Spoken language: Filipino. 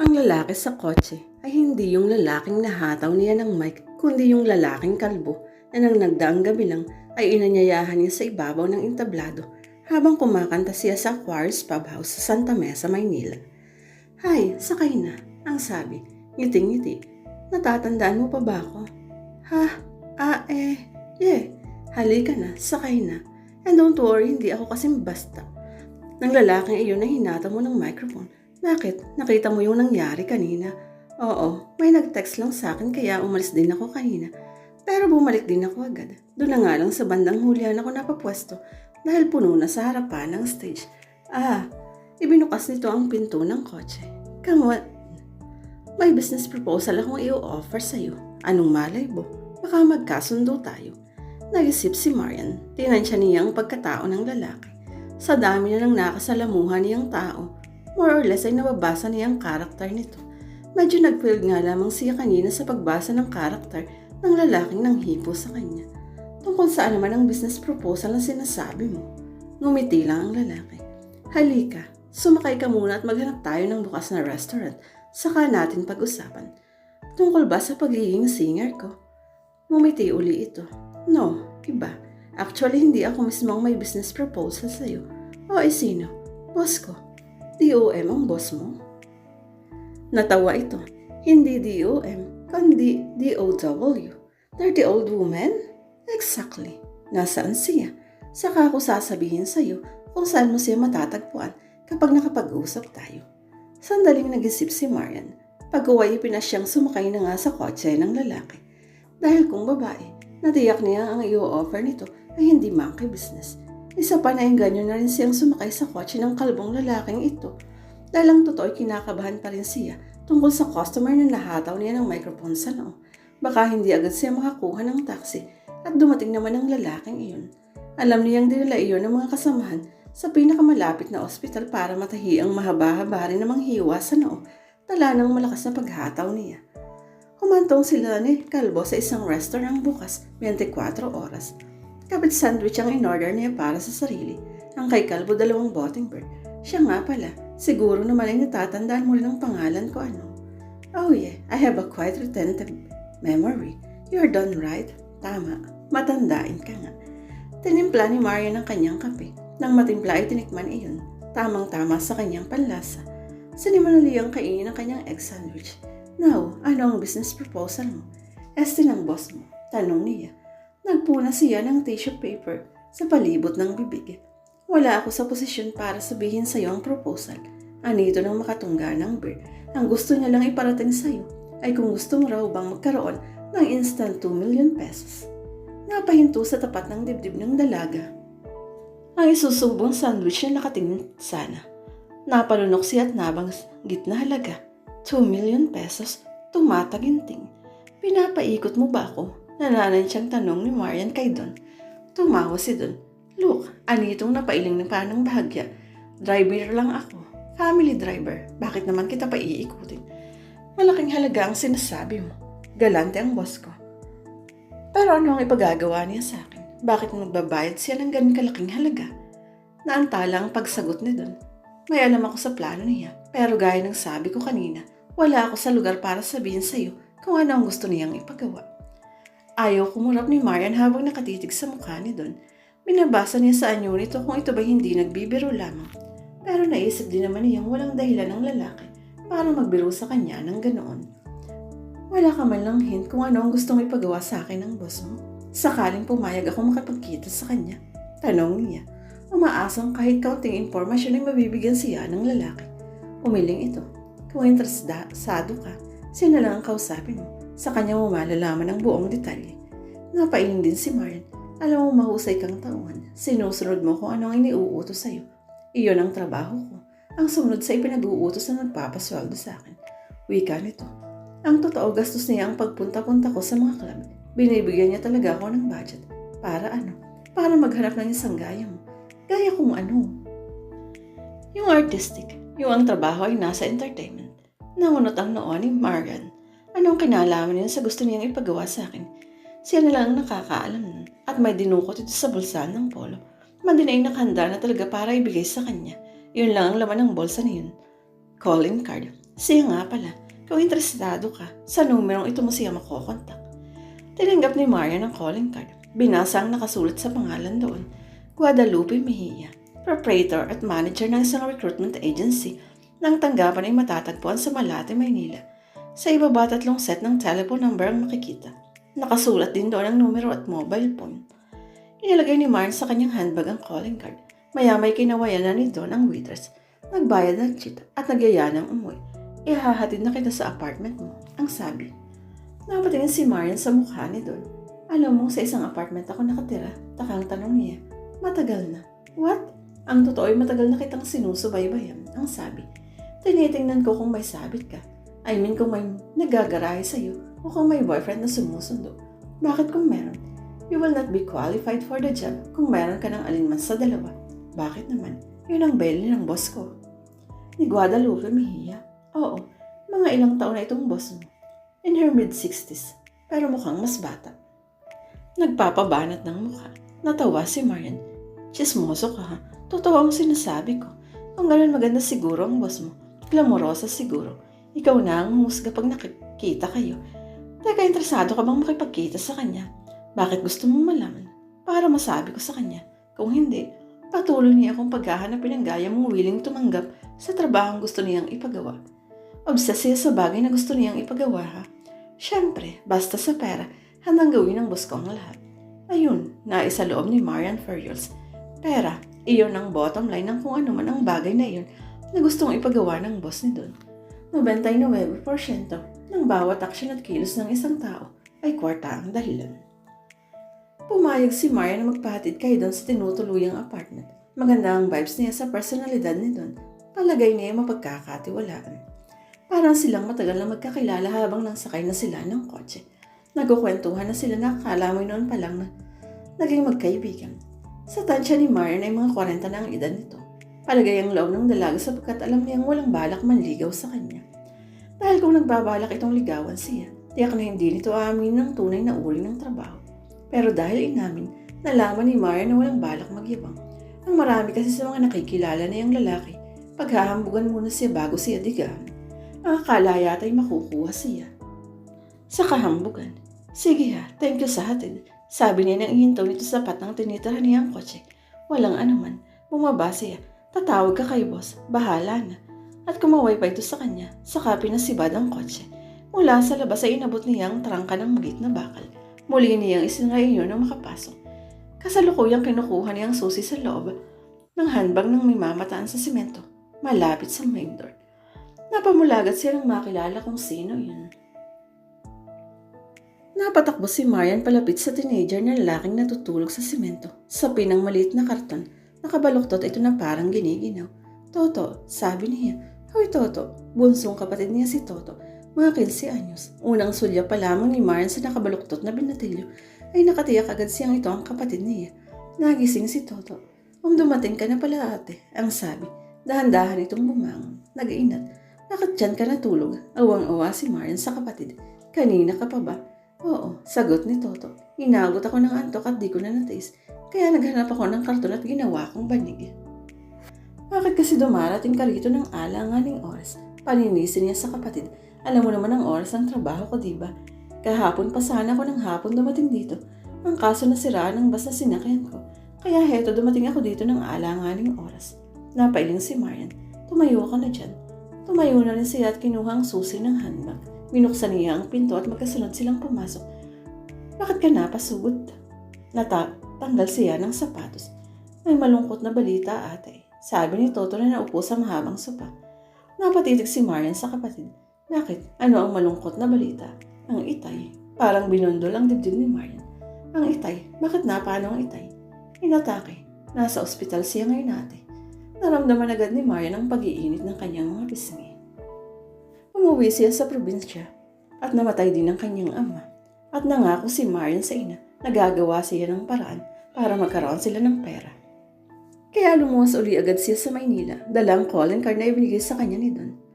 Ang lalaki sa kotse ay hindi yung lalaking nahataw niya ng mic, kundi yung lalaking kalbo na nang nagdaang gabi lang ay inanyayahan niya sa ibabaw ng entablado habang kumakanta siya sa Quartz Pub House sa Santa Mesa, Maynila. Hay, sakay na, ang sabi, ngiting-ngiti. Natatandaan mo pa ba ako? Ha? Ah, eh, yeah. Halika na, sakay na. And don't worry, hindi ako kasing basta. Nang lalaking iyon na hinata mo ng microphone, bakit? Nakita mo yung nangyari kanina? Oo, may nag-text lang sa akin kaya umalis din ako kanina. Pero bumalik din ako agad. Doon na nga lang sa bandang hulihan ako napapwesto dahil puno na sa harapan ng stage. Ah, ibinukas nito ang pinto ng kotse. Come on. May business proposal akong i-offer sa'yo. Anong malay mo? Baka magkasundo tayo. Nag-isip si Marian. Tinansya niyang pagkatao ng lalaki. Sa dami na ng nakasalamuhan niyang tao, more or less ay nababasa niya ang karakter nito. Medyo nag-failed nga lamang siya kanina sa pagbasa ng karakter ng lalaking nang hipo sa kanya. Tungkol saan naman ang business proposal na sinasabi mo? Ngumiti lang ang lalaki. Halika, sumakay ka muna at maghanap tayo ng bukas na restaurant. Saka natin pag-usapan. Tungkol ba sa pagiging singer ko? Ngumiti uli ito. No, iba. Actually, hindi ako mismo ang may business proposal sa'yo. O, eh sino? Boss ko. DOM ang boss mo? Natawa ito. Hindi DOM, kundi DOW. Dirty old woman? Exactly. Nasaan siya? Saka ako sasabihin sa'yo kung saan mo siya matatagpuan kapag nakapag-usap tayo. Sandaling nag-isip si Marian. Pag-uway pinasyang sumakay na nga sa kotse ng lalaki. Dahil kung babae, natiyak niya ang i-offer nito ay hindi monkey business. Isa pa na yung ganyan na rin siyang sumakay sa kotse ng kalbong lalaking ito. Dahil ang totoo ay kinakabahan pa rin siya tungkol sa customer na nahataw niya ng microphone sa noo. Baka hindi agad siya makakuha ng taxi at dumating naman ang lalaking iyon. Alam niyang dinala iyon ng mga kasamahan sa pinakamalapit na ospital para matahi ang mahaba-haba rin namang hiwa sa noo, tala ng malakas na paghataw niya. Humantong sila ni Kalbo sa isang restaurant bukas 24 oras. Kapit sandwich ang in-order niya para sa sarili. Ang kay Kalbo dalawang botting bird. Siya nga pala, siguro naman ay natatandaan mo ang pangalan ko ano. Oh yeah, I have a quite retentive memory. You're done right. Tama, matandaan ka nga. Tinimpla ni Maria ng kanyang kape. Nang matimpla ay tinikman iyon. Tamang-tama sa kanyang panlasa. Sinimanali ang kainin ng kanyang egg sandwich. Now, ano ang business proposal mo? Este ng boss mo. Tanong niya. Nagpuna siya ng tissue paper sa palibot ng bibig. Wala ako sa posisyon para sabihin sa iyo ang proposal. Anito ng makatungga ng beer. Ang gusto niya lang iparating sa iyo ay kung gusto mo raw bang magkaroon ng instant 2 million pesos. Napahinto sa tapat ng dibdib ng dalaga. Ang isusubong sandwich na nakatingin sana. Napalunok siya at nabang gitna halaga. 2 million pesos, tumataginting. Pinapaikot mo ba ako? Nananan siyang tanong ni Marian kay Don. Tumawa si Don. Look, anitong napailing ng panang bahagya. Driver lang ako. Family driver. Bakit naman kita pa iikutin? Malaking halaga ang sinasabi mo. Galante ang boss ko. Pero ano ang ipagagawa niya sa akin? Bakit magbabayad siya ng ganun kalaking halaga? Naantala ang pagsagot ni Don. May alam ako sa plano niya, pero gaya ng sabi ko kanina, wala ako sa lugar para sabihin sa iyo kung ano ang gusto niyang ipagawa. Ayaw kumurap ni Marian habang nakatitig sa mukha ni Don. Binabasa niya sa anyo nito kung ito ba hindi nagbibiro lamang. Pero naisip din naman niyang walang dahilan ng lalaki para magbiro sa kanya ng ganoon. Wala ka man lang hint kung ano ang gustong ipagawa sa akin ng boss mo. Sakaling pumayag ako makapagkita sa kanya. Tanong niya. Umaasang kahit kaunting impormasyon ay mabibigyan siya ng lalaki. Umiling ito. Kung interesado ka, siya na lang ang kausapin mo. Sa kanya mo malalaman ang buong detalye. Napailing din si Marian. Alam mo mahusay kang tauhan. Sinusunod mo kung ano ang iniuutos sa'yo. Iyon ang trabaho ko. Ang sumunod sa ipinag-uutos na nagpapasweldo sa akin. Wika nito. Ang totoo gastos niya ang pagpunta-punta ko sa mga club. Binibigyan niya talaga ako ng budget. Para ano? Para maghanap ng isang gaya mo. Gaya kung ano. Yung artistic, yung ang trabaho ay nasa entertainment. Nangunot ang noo ni Marian. Anong kinalaman niya sa gusto niyang ipagawa sa akin? Siya na lang ang nakakaalam nun at may dinukot ito sa bulsa ng polo. Mandinay nakahanda na talaga para ibigay sa kanya. Yun lang ang laman ng bulsa niyon. Calling card. Siya nga pala, kung interesado ka, sa numerong ito mo siya makokontak. Tinanggap ni Marian ang calling card. Binasa ang nakasulat sa pangalan doon. Guadalupe Mejia, proprietor at manager ng isang recruitment agency nang tanggapan ay matatagpuan sa Malate, Maynila. Sa ibaba tatlong set ng telephone number ang makikita. Nakasulat din doon ang numero at mobile phone. Inilagay ni Marian sa kanyang handbag ang calling card. Maya may kinawayan na ni Don ang waitress. Nagbayad ng cheat at nagyaya ng umuwi. Ihahatid na kita sa apartment mo, ang sabi. Napatingin si Marian sa mukha ni Don. Alam mo, sa isang apartment ako nakatira. Takang tanong niya. Matagal na. What? Ang totoo ay matagal na kitang sinusubaybayan, ang sabi. Tinitingnan ko kung may sabit ka. I mean kung may nagagarahe sa'yo o kung may boyfriend na sumusundo. Bakit kung meron? You will not be qualified for the job kung meron ka ng alinman sa dalawa. Bakit naman? Yun ang belly ng boss ko. Ni Guadalupe Mejia. Oo, mga ilang taon na itong boss mo. In her mid-60s, pero mukhang mas bata. Nagpapabanat ng mukha. Natawa si Marian. Chismoso ka ha. Totoo ang sinasabi ko. Kung ganun maganda siguro ang boss mo. Glamorosa siguro. Ikaw na ang husga pag nakikita kayo. Teka, interesado ka bang makipagkita sa kanya? Bakit gusto mong malaman? Para masabi ko sa kanya. Kung hindi, patuloy niya akong paghahanapin ng gaya mong willing tumanggap sa trabahong gusto niyang ipagawa. Obsessed siya sa bagay na gusto niyang ipagawa ha. Siyempre, basta sa pera, handang gawin ng boss ko ang lahat. Ayun, naisa loob ni Marian Furious. Pera, iyon ang bottom line ng kung ano man ang bagay na iyon na gustong ipagawa ng boss ni Don. 99% ng bawat aksyon at kilos ng isang tao ay kwarta ang dahilan. Pumayag si Marian na magpahatid kay Don sa tinutuluyang apartment. Maganda ang vibes niya sa personalidad ni Don. Palagay niya mapagkakatiwalaan. Parang silang matagal na magkakilala habang nang sakay na sila ng kotse. Nagkukwentuhan na sila na akala mo noon pa lang na naging magkaibigan. Sa tansya ni Marian ay mga 40 na ang edad nito. Palagay ang loob ng dalaga sapagkat alam niyang walang balak manligaw sa kanya. Dahil kung nagbabalak itong ligawan siya, tiyak na hindi nito aamin ng tunay na uri ng trabaho. Pero dahil inamin, nalaman ni Marian na walang balak magyabang. Ang marami kasi sa mga nakikilala na yung lalaki, paghahambugan muna siya bago siya digahan. Ang akala yata ay makukuha siya. Sa kahambugan, sige ha, thank you sa hatid. Sabi niya nang ihintaw nito sa sapat ng tinitirahan niyang kotse. Walang anuman, bumaba siya. Tatawag ka kay boss, bahala na. At kumaway pa ito sa kanya, saka pinasibad ang kotse. Mula sa labas ay inabot niya ang trangka ng magit na bakal. Muli niyang isingayon na makapasok. Kasalukuyang kinukuha niya ang susi sa loob ng handbag ng may mamataan sa simento, malapit sa main door. Napamulagat siya nang makilala kung sino yun. Napatakbo si Marian palapit sa teenager na lalaking natutulog sa simento. Sa pinang maliit na karton, nakabaluktot ito na parang giniginaw. Toto, sabi niya. Hoy Toto, bunsong kapatid niya si Toto. Mga 15 anyos. Unang sulya pa lamang ni Marian sa nakabaluktot na binatilyo ay nakatiyak agad siyang ito ang kapatid niya. Nagising si Toto. Um dumating ka na pala ate, ang sabi. Dahan-dahan itong bumangon. Nag-iinat. Bakit dyan ka natulog? Awang-awa si Marian sa kapatid. Kanina ka pa ba? Oo, sagot ni Toto. Inagot ako ng antok at di ko na natiis. Kaya naghanap ako ng karton at ginawa kong banig. Bakit kasi dumarating ka rito ng alanganing oras? Paninisin niya sa kapatid. Alam mo naman ang oras ng trabaho ko, di ba? Kahapon pa sana ako ng hapon dumating dito. Ang kaso na siraan ng bus na sinakyan ko. Kaya heto dumating ako dito ng alanganing oras. Napailing si Marian. Tumayo ka na dyan. Tumayo na rin siya at kinuha ang susi ng handbag. Binuksan niya ang pinto at magkasunod silang pumasok. Bakit ka napasugod? Natatanggal siya ng sapatos. May malungkot na balita ate. Sabi ni Toto na naupo sa mahabang sopa. Napatitig si Marian sa kapatid. Bakit? Ano ang malungkot na balita? Ang itay. Parang binundol ang dibdib ni Marian. Ang itay? Bakit na? Paano ang itay? Inatake. Nasa ospital siya ngayon ate. Naramdaman agad ni Marian ang pag-iinit ng kanyang mga pisngi. Umuwi siya sa probinsya at namatay din ang kanyang ama. At nangako si Marian sa ina na gagawa siya ng paraan para magkaroon sila ng pera. Kaya lumuwas uli agad siya sa Maynila, dalang calling card na ibinigay sa kanya ni Don.